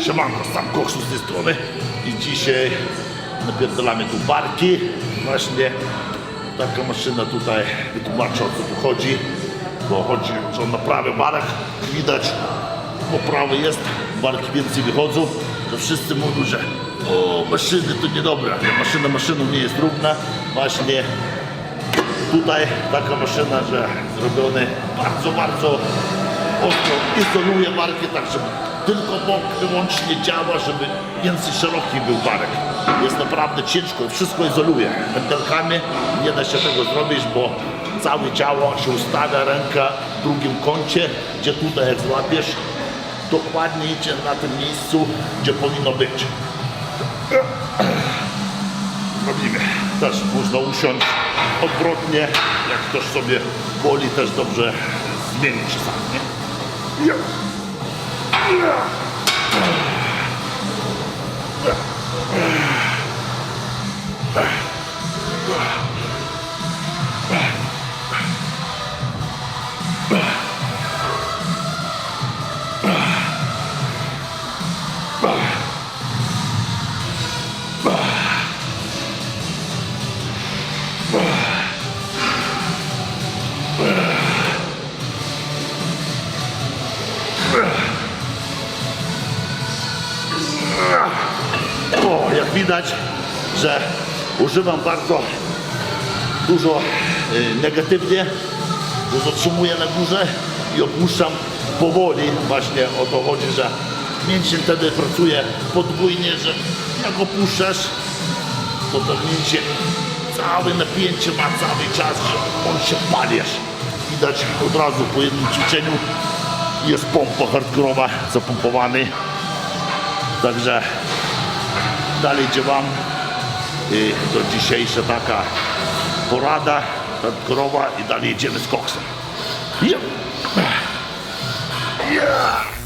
Siemanko, sam Koksu z tej strony. I dzisiaj napierdolamy tu barki. Właśnie taka maszyna tutaj wytłumaczę o co tu chodzi, bo chodzi, że on naprawia barek, widać poprawy jest, barki więcej wychodzą, to wszyscy mówią, że o maszyny to niedobre, ale maszyna maszyną nie jest równa, właśnie tutaj taka maszyna, że zrobione bardzo, bardzo ostro izoluje barki, tak żeby tylko bok wyłącznie działa, żeby więcej szeroki był barek. Jest naprawdę ciężko, wszystko izoluje. Pętelkami nie da się tego zrobić, bo całe ciało się ustawia, ręka w drugim kącie, gdzie tutaj jak złapiesz, dokładnie idzie na tym miejscu, gdzie powinno być. Robimy. Też można usiąść odwrotnie, jak ktoś sobie woli też dobrze zmienić czasami, nie? O, jak widać, że używam bardzo dużo y, negatywnie, że zatrzymuję na górze i opuszczam powoli. Właśnie o to chodzi, że mięsień wtedy pracuje podwójnie, że jak opuszczasz, to to mięsień całe napięcie ma cały czas, że on się palisz. Widać od razu po jednym ćwiczeniu jest pompa hardkorowa, zapompowany. Także dalej działam. I to dzisiejsza taka porada hardkorowa i dalej jedziemy z koksem. Yeah.